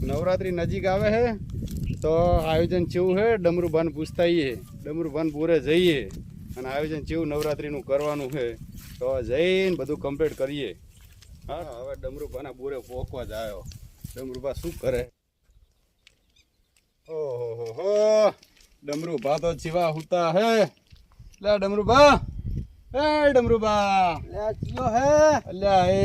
નવરાત્રી નજીક આવે છે તો આયોજન કેવું છે ડમરુભાન પૂછતા આવીએ ડમરુભાન પૂરે જઈએ અને આયોજન કેવું નવરાત્રીનું કરવાનું છે તો જઈને બધું કમ્પ્લીટ કરીએ. હા, હવે ડમરુભાના બોરે પોકવા જ આવ્યો. ડમરુભા શું કરે? ઓહો હો ડમરુભા તો જીવા હુતા હે. લે ડમરુભા એ ડમરુભા અલ્યા એ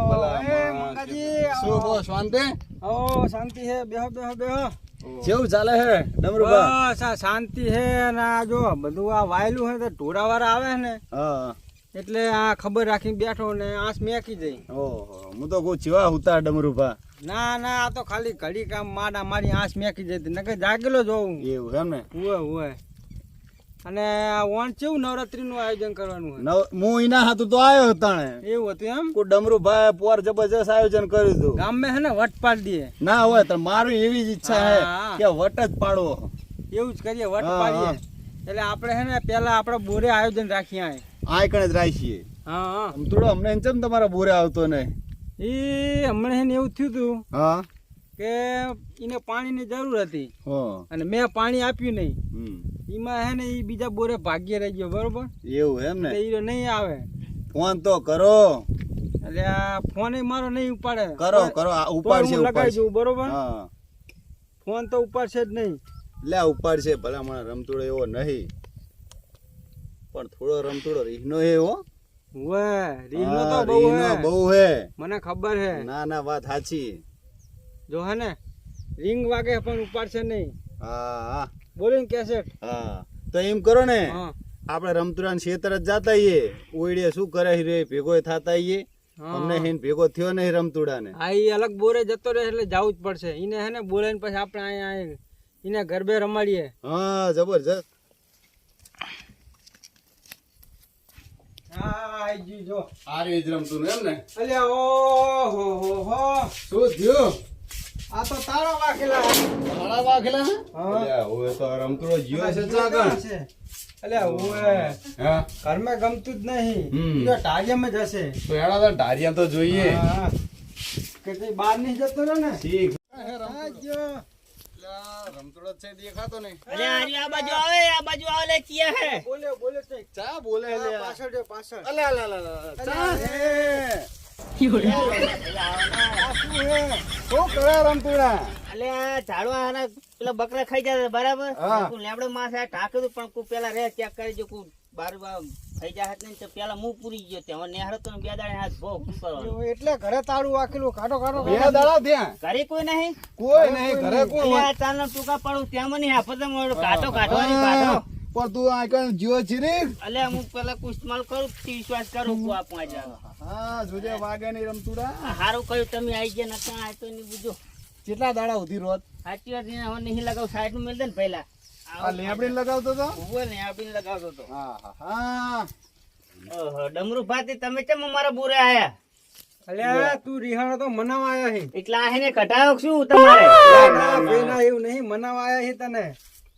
ભલા મંગાજી શું કહો શાંતિ? ઓ શાંતિ હે બેહો બેહો બેહો. જેવું ચાલે હે બસ આ શાંતિ હે અને આ જો બધું આ વાયલું હે તો ઢોરા વાળા આવે ને હા. એટલે આ ખબર રાખીને બેઠો ને આંસ મેકી જઈ ઓહો હું તો કહું ચીવા હુતા ડમરુભા ના ના આ તો ખાલી ઘડી કામ માડા મારી આંસ મેકી જતી નકર જાગેલો જોઉં એવું એમ ને? હોય હુએ અને ઓન કેવું નવરાત્રીનું આયોજન કરવાનું હું એના હાથું તો આવ્યો તાણે. એવું હતું એમ? કોઈ ડમરુભાઈ પોર જબરજસ્ત આયોજન કર્યું હતું ગામમાં હે ને વટ પાડી દે ના હોય તો મારું એવી જ ઈચ્છા હે કે વટ જ પાડવો એવું જ કરીએ વટ પાડીએ. એટલે આપણે હે ને પેલા આપણે બોરે આયોજન રાખીએ આય. આ કણે જ રાખીએ. હા થોડો અમને એમ ચમ તમારા બોરે આવતો ને એ હમણાં એવું થયું હતું હા. કે એને પાણીની જરૂર હતી. અને મેં પાણી આપ્યું નહીં. એમાં હે ને એ બીજા બોરે ભાગ્ય રહી ગયો બરોબર? એવું એમ ને? એ નહીં આવે. ફોન તો કરો. એટલે આ ફોન મારો નહીં ઉપાડે. કરો કરો ઉપાડશે લગાવી દઉં બરોબર? ફોન તો ઉપાડશે જ નહીં. લે ઉપાડશે ભલા મને રમતુડો એવો નહીં. પણ થોડો રમતુડો રીહનો હે હો. વે રીંગનો તો બહુ હે. બહુ હે. મને ખબર હે. ના ના વાત સાચી. જો હે ને રિંગ વાગે પણ ઉપાડશે નહીં. હા બોલીને કેસેટ હા. તો એમ કરો ને આપણે રમતુરાન ખેતર જ જાતા આઈએ. ઓઈડે શું કરે રે ભેગો થતા આઈએ. અમને હેન ભેગો થયો નહીં રમતુડાને. હા એ અલગ બોરે જતો રહે એટલે જવું જ પડશે. એને હે ને બોલે ને પછી આપણે અહીંયા એને ગરબે રમાડીએ. હા જબરજસ્ત. જો. આરી જ રમતું એમ ને. અલ્યા ઓ હો હો હો. શું થયું? આ તો તારો વાકેલા તાળા વાગેલા હે. હવે તો રમતુડો જીવ છે ચાગણ. છે? અલ્યા ઓએ હા? ઘરમાં ગમતું જ નહીં. તો ટાળિયામાં જ હશે. તો એડા તો ટારિયા તો જોઈએ. હા. કે કઈ બહાર નહીં જતો રહ્યો ને? ઠીક રમતોડો છે દેખાતો નહીં. અરે આરી આ બાજુ આવે આ બાજુ આવે લે હે. બોલે બોલે ચા બોલે હા, લે પાછળ જો પાછળ. અલે અલે અલ્યા ચા હે. બકરા ખાઈ જાય બરાબર. તું લેબડો માસ પણ પેલા રે ચેક કરી જો કુ થઈ જાય હાથ તો પેલા મું પૂરી ગયો ત્યાં. નેહરો તો ને બે દાડે હાથ ભો શું એટલે ઘરે તાળું વાકેલું કાઢો કાઢો બે દાડા ત્યાં. ઘરે કોઈ નહીં? કોઈ નહીં ઘરે હોય. ટૂંકા પાડું ત્યાં મને હાફત કાઢો કાઢવાની કાઢો પણ તું આ કણ જીવો છીરી અલે હું પેલા કુસ્તમાલ કરું વિશ્વાસ કરું કુ આપવા પાંચ હા જોજે વાગે નહીં રમતુડા. હારું કહ્યું તમે આવી ગયા નકા આ તો નહીં બુજો. કેટલા દાડા ઉધી રોત સાચી વાત હવે નહીં લગાવ સાઈડનું મેલ દે ને પહેલા. આ લેબડી લગાવતો તો? ઊભો લેબડી લગાવતો હતો હા હા હા. ઓહો ડમરુ ભાતી તમે કેમ અમારા બુરે આયા? અલ્યા તું રિહાણો તો મનાવા આયા હે. એટલા આહીને કઢાયો શું તમારે? ના ભાઈ ના. એવું નહીં મનાવા આયા હે તને.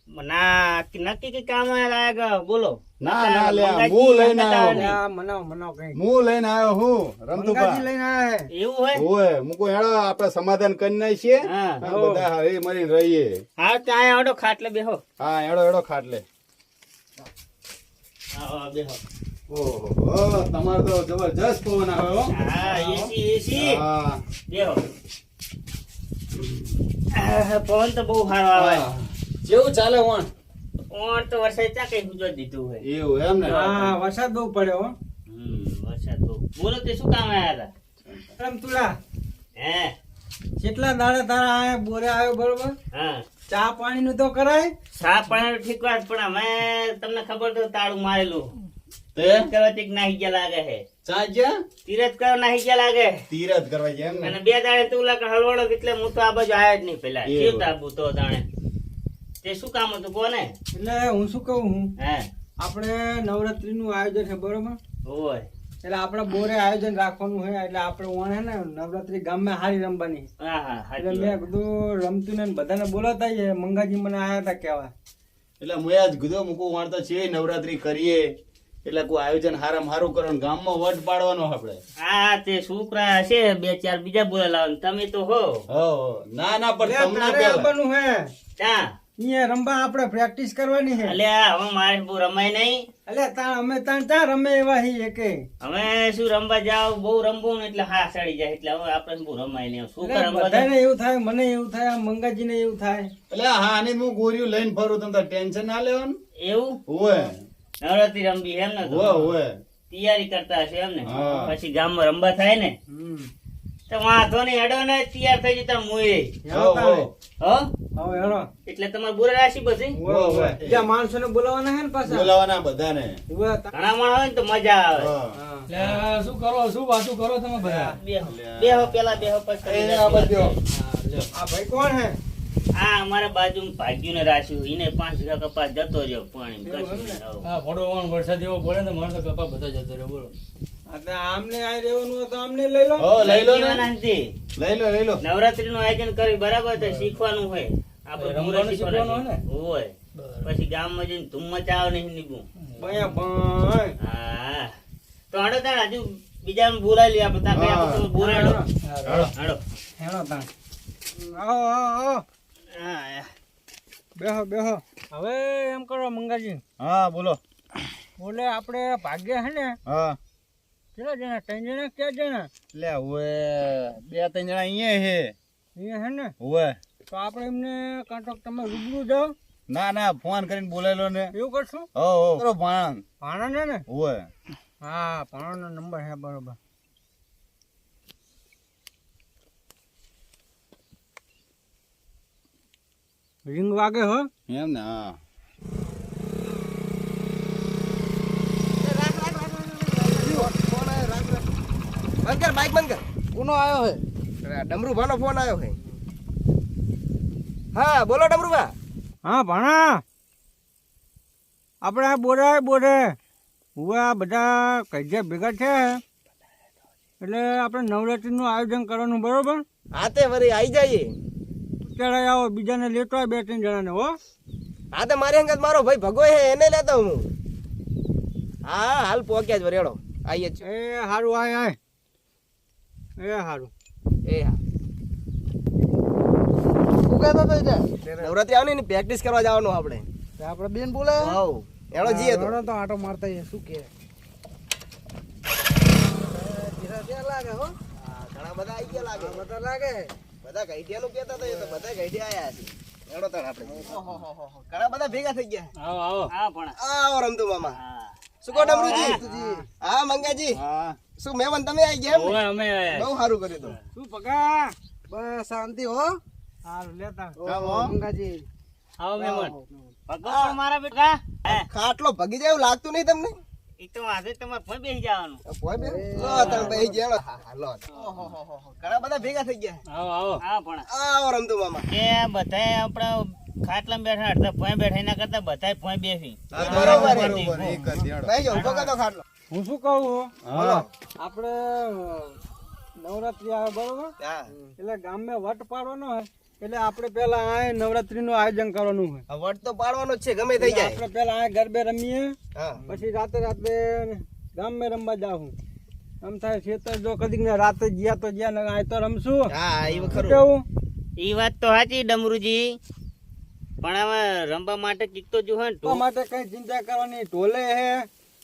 ના નક્કી કે કામ લાયક બોલો. ના ના લે હું લઈને આવ્યો નહીં. અલ્યા મનાવ મનાવ કઈ હું લઈને આવ્યો હું રમતુભા લઈને આયા એવું હોય? ઓય મુકો હેડો આપણે સમાધાન કરી નાખીએ. બધા હરી મરીને રહીએ. હા ત્યાં આડો ખાટલે બેહો. હા હેડો હેડો ખાટલે હા બેહો. ઓહો તમારે તો જબરજસ્ત પવન આવે હા. એસી એસી. હા. બેહો. પવન તો બહુ સારો આવે. હા. કેવું ચાલે ઓણ ઓણ તો વરસાદ ચા કઈ ગુજો દીધું હોય. એવું એમ ને હા વરસાદ બહુ પડ્યો હમ વરસાદ બહુ. બોલો તે શું કામ આયા હતા? રમતુલા હે? કેટલા દાડા તારા આયા બોરે આવ્યો બરોબર? હા. ચા પાણી નું તો કરાય. ચા પાણી નું ઠીક વાત પણ અમે તમને ખબર તો તાળું મારેલું. તે? કવતિક નાહી ગયા લાગે હે ચા જ્યાં તીરથ કરો નાહી ગયા લાગે તીરથ કરવા જેમ એમ અને બે દાડે તું લાગે હલવાડો એટલે હું તો આ બાજુ આયા જ નહીં પેલા. કેવું તાબુ તો જાણે તે શું કામ હતું કોને? એટલે હું શું કહું હું? હે? આપણે નવરાત્રી નું આયોજન છે બરોબર? હોય એટલે આપણે બોરે આયોજન રાખવાનું હોય એટલે આપણે ઓણ હે ને નવરાત્રી ગામમાં હારી રમવાની. હા હા એટલે મેં કીધું રમતું ને બધાને બોલાતા આઈએ. મંગાજી મને આયા હતા કેવા એટલે મેં આજ કીધું મૂકું વાળતા છે નવરાત્રી કરીએ. એટલે કોઈ આયોજન હારામાં હારું કરો ગામમાં વટ પાડવાનો આપણે. હા તે છોકરા હશે બે ચાર બીજા બોલાવ તમે તો હો. હો હો. ના ના પણ તમને આવવાનું હે. ત્યાં અહીંયા રમવા આપણે પ્રેક્ટિસ કરવાની છે. અલ્યા હવે મારે બહુ રમાય નહીં. એટલે તાણ અમે તાં ત્યાં રમે એવા હી એકે. અમે શું રમવા જાવ? બહુ રમવું ને એટલે હા સડી જાય. એટલે હવે આપણે બહુ રમાય નહીં. શું રમવા બધાને એવું થાય મને એવું થાય આ મંગાજીને એવું થાય. એટલે હા આની હું ગોરીયું લઈને ફરું તમને ટેન્શન ના લેવાનું. એવું? હોય નવરાત્રી રમવી એમ ને તો? હોય હોય તૈયારી કરતા હશે એમ ને. પછી ગામમાં રમવા થાય ને? હમ. તો વાંધો નહીં અડો ને તૈયાર થઈ જતા મુએ હો, હો. હો? હવે હેલો એટલે તમારે બુરા રાશિ પછી? હોય, હોય. બોલાવાના હે ને પાછા? બોલાવાના બધાને. ઘણા માણસ હોય ને તો મજા આવે. શું કરો શું વાતું કરો તમે બધા? બેહો. બેહો પેલા બેહો પછી આ ભાઈ કોણ હે? આ અમારા બાજુ ભાગ્યું ને રાખ્યું એને પાંચ વીઘા કપાસ જતો રહ્યો પાણી. વરસાદ એવો પડે ને માણસો કપા બધા જતો રહ્યો બોલો. આમને આ રહેવાનું હોય તો આમને લઈ લો. હો, લઈ લો ને. લઈ લો લઈ લો. નવરાત્રી નું આયોજન કરી બરાબર તો શીખવાનું હોય. આપણે રમવાનું શીખવાનું હોય પછી ગામમાં જઈને ધૂમ મચાવ નહીં નીકળું બયા ભાઈ. હા. તો હાડો તાણ હજુ બીજા બોલાવી લે આપણે. આપણે બોલાડો હડો હાડો હેલો. તાણ. આવો આવો આવો. હા. બેહો બેહો. હવે એમ કરો મંગાજી. હા બોલો. બોલે આપણે ભાગ્ય હે ને? હા. કેટલા જણા? ત્રણ જણા ક્યાં જણા? લે હવે બે ત્રણ જણા અહીંયા હે અહીંયા હે ને? હવે. તો આપણે એમને કાંટો તમે રૂબરૂ જાઓ? ના ના ફોન કરીને બોલાયેલો ને. એવું કરશું? હો હો. કરો ભાણ. ભાણાને ને? હવે. હા ભાણાનો નંબર છે બરોબર. રિંગ વાગે હો? એમ ને હા. બંધ કર બાઈક બંધ કર. કોનો આવ્યો હે? ડમરુ ભાનો ફોન આવ્યો હે. હા બોલો ડમરુ ભા હા ભાણા. આપણે આ બોરે બોરે. હું આ બધા કજ્યા ભેગા છે એટલે આપણે નવરાત્રીનું આયોજન કરવાનું બરોબર? હા તે વરી આવી જઈએ. અત્યારે આવો બીજાને લેતો હોય બે ત્રણ જણાને હો. હા તે મારી અંગત મારો ભાઈ ભગો હે એને લેતો હું. હા હાલ પોક્યા જ વરેડો. આવીએ છીએ એ સારું આય આય. એ સારું એ હા. શું કહેતો તો નવરાત્રી આવે ને પ્રેક્ટિસ કરવા જવાનું આપણે. આપણે બેન બોલે? હાઉ. એનો જીએ તો. તો આટો મારતા શું કે? લાગે હો. ઘણા બધા આવી ગયા લાગે. બધા લાગે. બધા ગઈઢિયાનું કહેતા હતા એ તો બધા ગઈઢિયા આયા છે. આપણે. ઘણા બધા ભેગા થઈ ગયા. આવો આવો. હા પણ આવો રમતું મામા. શું કહો ડમરુજી? હા. મંગાજી. હા. શું મહેમાન તમે આવી ગયા એમ ને? અમે. બહુ સારું કર્યું તો. શું પગા? બસ શાંતિ હો. સારું લેતા હો? મંગાજી. આવો મહેમાન પગા મારા બેટા. ખાટલો ભગી જાય એવું લાગતું નહીં તમને? એ તો આજે તમારે ફોન બેસી જવાનું. પોય બે લો તમે બેસી ગયા હા હા લો. ઘણા બધા ભેગા થઈ ગયા. આવો આવો. હા પણ. આવો રમતું મામા કે બધાય આપણા ખાટલામાં બેઠા અડધા પોઈ બેઠા એના કરતા બધાય બેસી. બરોબર એક જ યાડો. ઊભો કરતો ખાટલો. હું શું કહું? હા. આપણે નવરાત્રી આવે બરોબર? એટલે ગામ ગામમાં વટ પાડવાનો હોય. એટલે આપણે પેલા આ નવરાત્રીનું આયોજન કરવાનું હોય. વટ તો પાડવાનો જ છે ગમે થઈ જાય. આપણે પેલા આ ગરબે રમીએ હા. પછી રાતે રાતે ગામમાં રમવા જાઉં આમ થાય ખેતર જો કદીક ને રાતે ગયા તો ગયા ને આ તો રમશું. હા એ ખરું. કેવું? ઈ વાત તો સાચી ડમરુજી. પણ હવે રમવા માટે કીક તો જો ને તો માટે કઈ ચિંતા કરવાની ઢોલે હે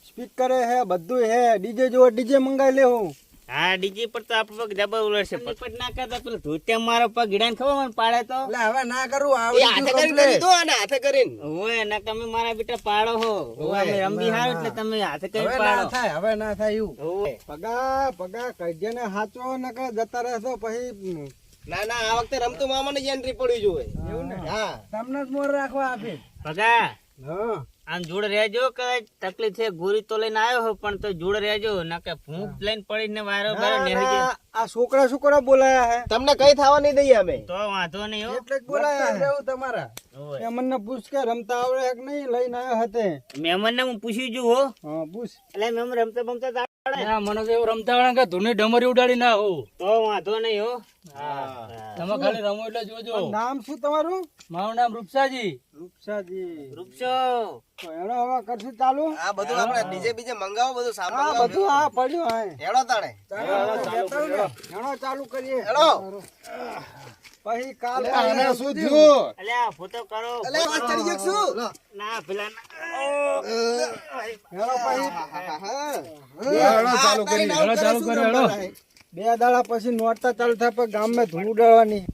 સ્પીકરે હે બધું હે. ડીજે જો ડીજે મંગાવી લેવું. હા ડીજી પર તો આપણો પગ જબર ઉલટશે પણ. ના કરતા પેલો ધોતે મારો પગ હીડાને ખબર મને પાડે તો? એટલે હવે ના કરું એ હાથે કરીને કરી દો અને હાથે કરીને. ઓય ના તમે મારા બેટા પાડો હો. અમે રમવી હાર એટલે તમે હાથે કરી હવે ના થાય હવે ના થાય એવું. પગા પગા કજે ને હાચો ને કે જતા રહેશો પછી ના ના આ વખતે રમતું મામાને જ એન્ટ્રી પડી જોઈએ એવું ને હા. તમને જ મોર રાખવા આપે. પગા. હા. આમ જોડે રહેજો કે તકલીફ છે ગોરી તો લઈને આવ્યો હો પણ તો જોડે રહેજો ના કે ભૂખ લઈને પડીને વારો બારો ના, નેહી જાય. આ છોકરા છોકરા બોલાયા હે. તમને કઈ થવા નહીં દઈએ અમે. તો વાંધો નહીં હો. એટલે બોલાયા રહેવું તમારા. મેમન ને પૂછ કે રમતા આવડે કે નહીં લઈને આવ્યો હતે. મહેમાનને હું પૂછી જુ હો. હા પૂછ. એટલે મેમ રમતા બમતા ના, મને તો એવું રમતા કે ધૂળની ડમરી ઉડાડી ના હું તો વાંધો નહીં હો. તમે ખાલી રમો એટલે જોજો. નામ શું તમારું? મારું નામ રૂપસાજી. રૂપસાજી. વૃક્ષો તો હવે કરશું ચાલુ? આ બધું આપણે ડીજે બીજે મંગાવો બધું આ સામાન બધું આ પડ્યું હા. હેડો તાણે. એનો ચાલુ કરીએ. હેડો પછી કાલ આને શું થયું? અલ્યા ફોટો કરો અલે વાત ચડી ગયો શું ના પેલા ના. પછી. હેડો ચાલુ કરી હેડો ચાલુ કરો હેડો. બે દાડા પછી નોરતા ચાલુ થાય પણ ગામમાં ધૂળ ઉડાડવાની.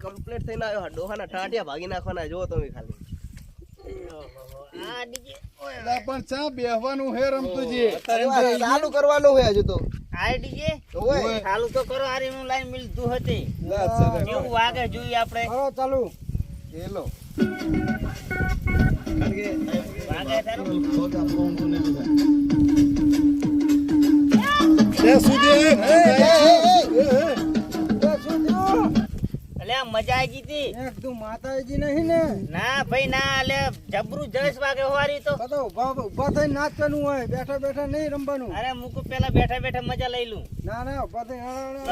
કમ્પ્લીટ થઈને આવ્યો ડોહાના ટાટિયા ભાગી નાખવાના જો તમે ખાલી. પણ ચા બેહવાનું હે રમતુજી. ચાલુ કરવાનું હોય હજુ તો. આ ડીજે. ઓય. ચાલુ તો કરો આરી નું લાઈન મિલતું હતી. કેવું વાગે જોઈએ આપણે? કરો ચાલુ. હેલો. વાગે તારું મજા તી એકદમ માતાજી નહીં ને? ના ભાઈ ના લે જબરું જસ વાગે હોવારી તો. બધો ઊભા ઊભા થઈ નાચવાનું હોય બેઠા બેઠા નહીં રમવાનું. અરે મૂકું પેલા બેઠા બેઠા મજા લઈ લઉં. ના ના ઊભા થઈ?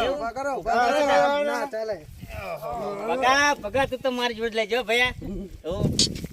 ઊભા કરો ઊભા કરો. ના ચાલે. ભગા ભગા તું તો મારી જોડ લેજો ભૈયા.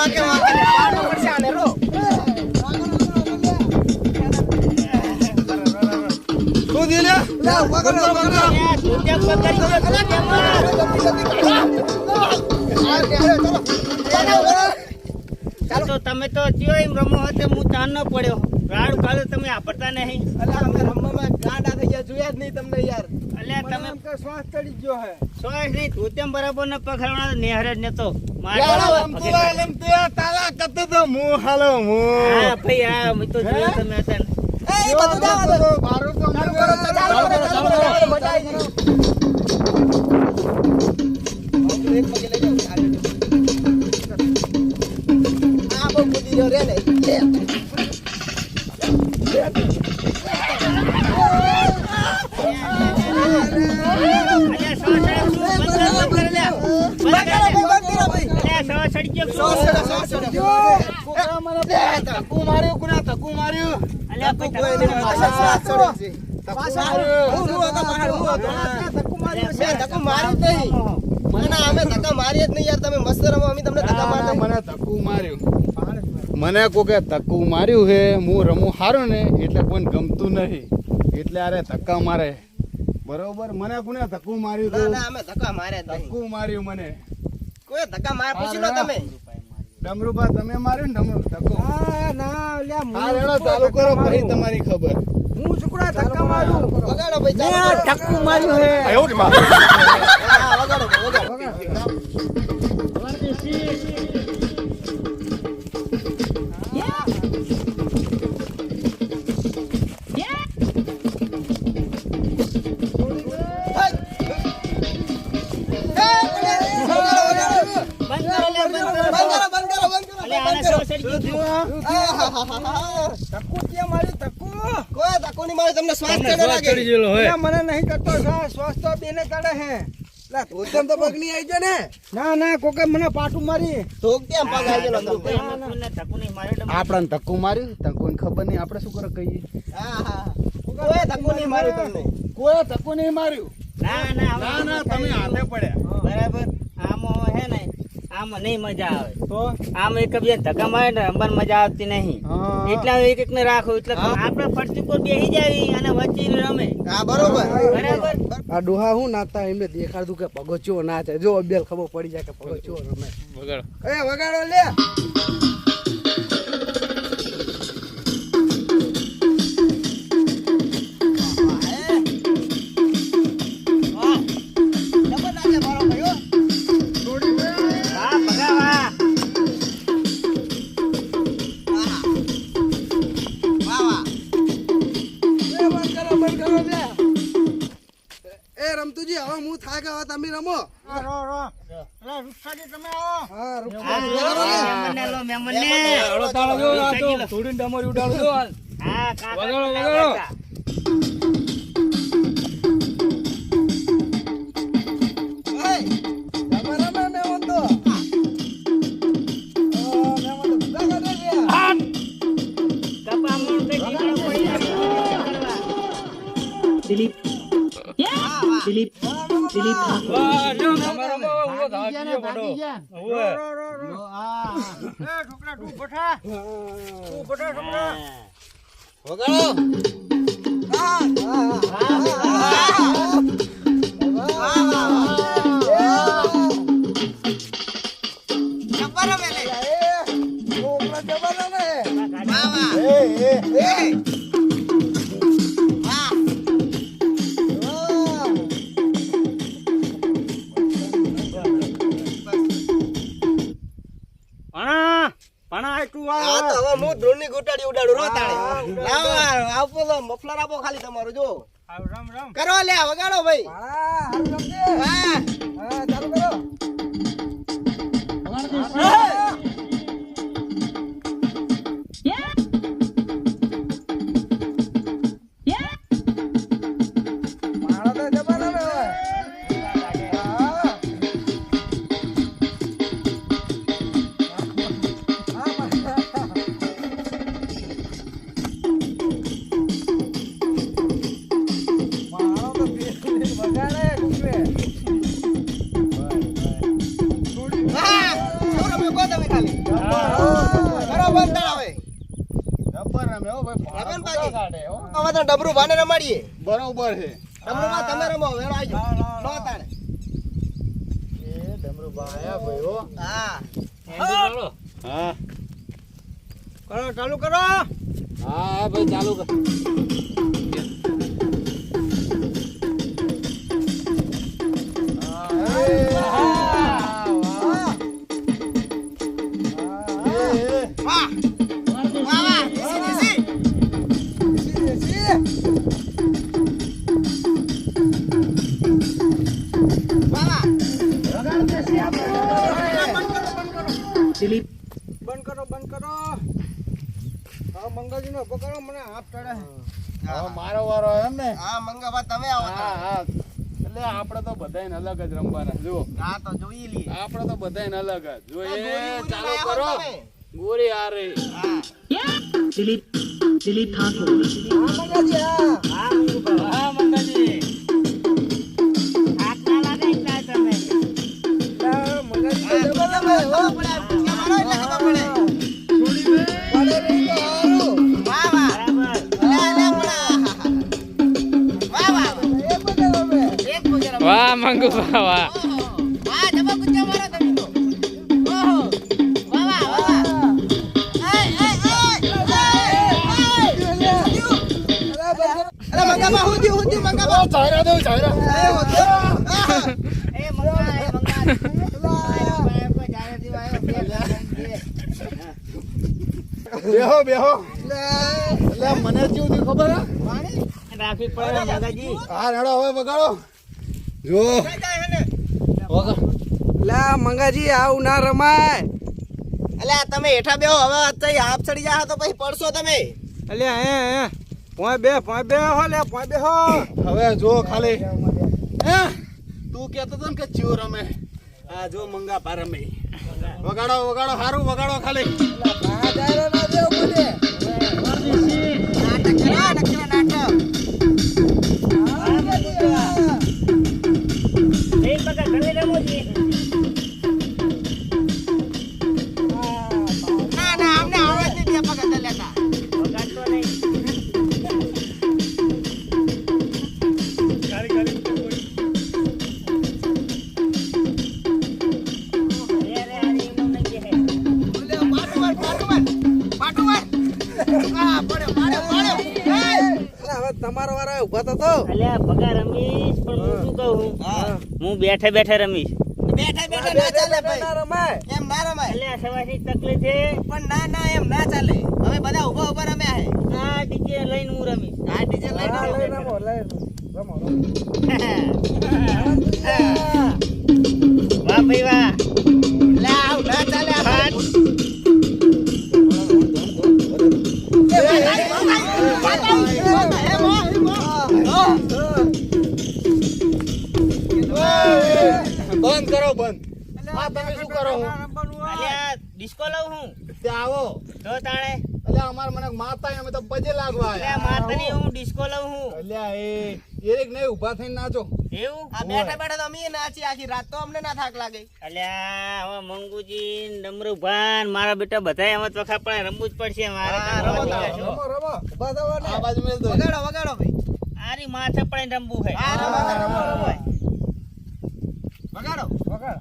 આ બહુ વાગે વાગે પાડો પડશે આને રો શું થયું લે? લે ઊભા કરો ઊભા કરો. અલ્યા, તું પકડી ગયો? તું કેમ આ તો તમે તો ત્યો એમ રમો હતો હું ચાન ન પડ્યો. રાડ કાલે તમે આપડતા નહીં. અલા અમે રમવામાં ગાંડા થઈ ગયા જોયા જ નહીં તમને યાર. મને તમે કે શ્વાસ ચડી ગયો હે. સોય નહીં તું તેમ બરાબર ન પકડવાનો નેહર જ નતો તારા કરતો તો મું હાલો. હા. ભાઈ હા મેં તો જોયું તમે હતા એ બધું જાવ મારું તો ચાલુ કરો ચાલુ કરો ચાલુ કરો. ચાલુ મને કોકે ધક્કું માર્યું હે હું રમું હારું ને એટલે કોઈ ગમતું નહીં. એટલે અરે ધક્કા મારે. બરોબર? મને કોને ધક્કું માર્યું ધક્કા માર્યા ધક્કું માર્યું મને. કોઈ ધક્કા મારે પૂછી લો તમે. ડમરુબા તમે માર્યું ને ડમરુ? ધક્કો. ના ના લ્યા હું રેડો ચાલુ કરો ધક્કા તમારી ખબર. હું છોકરા ધક્કા મારું. વગાડો ભાઈ મેં ચાલો. ધક્કું માર્યું હે. હા વગાડો. વગાડો. ધક્કું ક્યાં માર્યું ધક્કું કોઈ ધક્કો નહીં મારે તમને શ્વાસ ચડે લાગે ગયેલો હોય. અલ્યા, મને નહીં કરતો શ્વાસ. શ્વાસ તો બેને ચડે હે. લા, તો પગ નહીં આવી ને ના કોકે મને પાટું મારી. ધોક પગ આવી ધક્કો માર્યો? ધક્કું ખબર નહીં. આપણે શું કરે કહીએ? હા હા. કોઈ ધક્કો નહીં માર્યું તમને? કોઈ ધક્કું નહીં માર્યું? ના ના ના તમે હાથે પડ્યા. બરાબર. આમાં હે ને. આમાં નહીં મજા આવે. તો? આમ એક બે ધક્કા મારે ને રમવાની મજા આવતી નહીં. એટલે એક એક ને રાખો એટલે આપણે ફરતી પર બેસી જાવી અને વચ્ચે રમે. હા બરોબર. બરાબર? આ ડોહા હું નાતા એમને દેખાડતું કે પગો ચો ના છે જો અબેલ ખબર પડી જાય કે પગો રમે. રમે એ વગાડો લે. તો થોડીને ડમરી ઉડાડો હાલ. હા, કાકા વગાડો, વગાડો. દિલીપ દિલીપ દિલીપ. વાહ, લ્યો, તમે રમો, ઊભો થા, કીએ પડો. ઓવે. એ છોકરા તું બઠા તું બઠા છોકરા છોકરા જબર રમે ભણા ભણા આ તું હવે હું ધ્રુવની ગુટાડી ઉડાડું રો તાણે. લાવો આપો તો મફલર આપો ખાલી તમારો જો. આવ રમ રમ. કરો લે વગાડો ભાઈ. હા. હા ચાલુ કરો. રમે હો ભાઈ ને કાઢે હો. હવે તો ડબરું ભાને રમાડીએ. બરોબર છે. ડબરું માં તમે રમો વેળો આવજો લો તાણે. એ ડબરું ભાયા ભાઈ હો. હા. હા. કરો. ચાલુ કરો. હા ભાઈ ચાલુ કર. વાહ બંધ કરો બંધ કરો. હા મંગાજી નો કરો મને હાફ ચડે. હા મારો વારો એમ ને? હા મંગાવા તમે આવો હા હા. એટલે આપણે તો બધાયને અલગ જ રમવાના જુઓ. હા તો જોઈ લી આપણે તો બધાયને અલગ જ. જો આ એ ગોળી ગોળી ચાલુ કરો. ગોરી આ રે હા હા, મંગાજી હા, હા થાક બે લાગે. બેહો બેહો એટલે મને કેવું થયું ખબર હે રાખવી પડે દાદાજી હા રેડો હવે વગાડો જો. લા મંગાજી આવું ના રમાય. અલ્યા તમે હેઠા બેહો હવે અત્યારે હાફ ચડી જા તો પછી પડશો તમે. એટલે હે હે. પોય બે પોય બે હો લે પોય બે હો. હવે જો ખાલી. હે? તું કહેતો તો કે ચિયો રમે. આ જો મંગા પા રમે. વગાડો વગાડો સારું વગાડો ખાલી. નાટક કરો નાટક આપણે રમો છીએ ના ના અમને આવડે છે ત્યાં પગત લેતા પગાડતો નહીં તમારો વાળા ઊભા થતો. અલ્યા પગાર રમીશ પણ હું શું કહું? હું બેઠે બેઠે રમીશ બેઠા બેઠા ના ચાલે ભાઈ રમાય એમ ના રમાય અલ્યા સવારની તકલીફ છે પણ ના ના એમ ના ચાલે હવે બધા ઊભા ઊભા રમ્યા હે આ ડીજે લઈને હું રમીશ આ ડીજે લઈને. રમો રમો રમો વાહ ભાઈ વાહ લે આવ ના ચાલે આ ફાટ. બંધ કરો બંધ. આ તમે શું કરો? હું ડિસ્કો લઉં હું. આવો. તો તાણે. અલ્યા અમારે મને માતા અમે તો પજે લાગવા અલ્યા માતની હું ડિસ્કો લઉં હું. અલ્યા એ એરેક નહીં ઊભા થઈને નાચો. એવું? આ બેઠા બેઠા તો અમે નાચી આખી રાત તો અમને ના થાક લાગે. અલ્યા હવે મંગુજી ડમરુભાન મારા બેટા બધા એમ જ વખા પણ રમવું જ પડશે મારે તો રમો. રમો રમો. ઊભા થવા આ બાજુ મેલ દો. વગાડો વગાડો ભાઈ. આરી માથે પણ રમવું હે. આ રમો, રમો, રમો. વગાડો વગાડો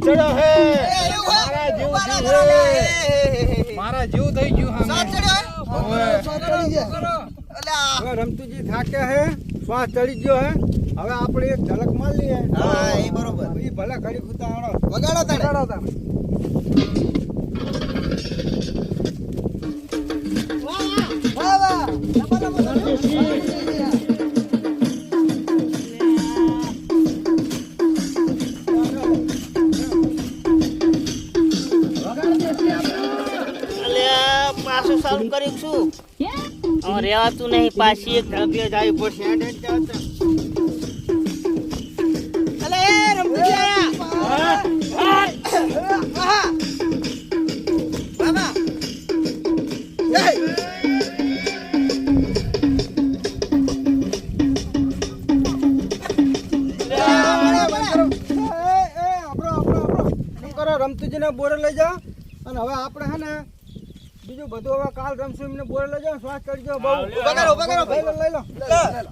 ચડો હે વાહ વાહ વાહ વાહ. વાહ વાહ એ, એ, એ, એ? મારા જીવ થઈ. એ, એ, એ, એ. મારા જીવ થઈ ગયું શ્વાસ સામે ચડ્યો હે? ચડી ગયા. અલા, રમતુજી થાક્યા હે શ્વાસ ચડી ગયો હે હવે આપણે એક ઝલક માર લઈએ હા એ બરોબર ઈ ભલે ઘડી ખૂતા આણો વગાડો તને વગાડો તમે. વાહ, વાહ. વાહ રમો, હવે રેવાતું નહીં પાછી એક ઢબે જ આવી પડશે હવે રમશું એમને બોરે લઈ જાઓ શ્વાસ કરજો બહુ. લઈ લો લઈ લે.